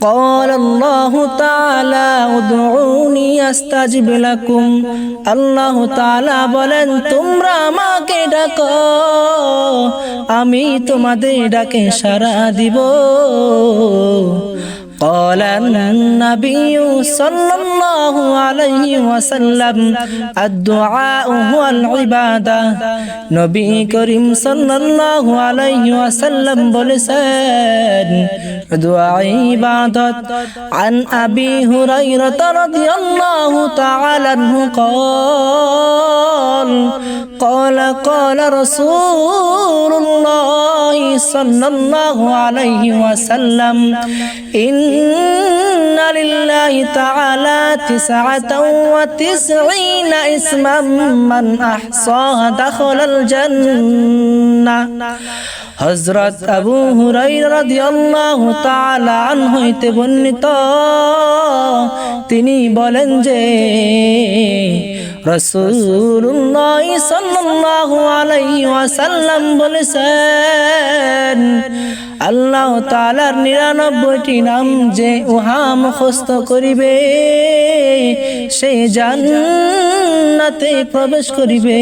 قال الله تعالى ادعوني استجب لكم আল্লাহ তাআলা বলেন তোমরা আমাকে ডাকো আমি তোমাদের ডাকে সাড়া দিব قال النبي صلى الله عليه وسلم الدعاء هو العبادة নবী করিম সাল্লাল্লাহু আলাইহি ওয়াসাল্লাম বলেছেন ادعي عبادت عن أبي هريرة رضي الله تعالى عنه قال قال قال رسول الله صلى الله عليه وسلم إن لله تعالى تسعة وتسعين اسما من أحصاها دخل الجنة. হজরত আবু হুরাইরা রাদিয়াল্লাহু তাআলা আন হইতে বর্ণিত। তিনি বলেন যে ওয়াসাল্লাম আল্লাহ তাআলার নাম যে উহা মুখস্থ করিবে, সে জান্নাতে প্রবেশ করিবে।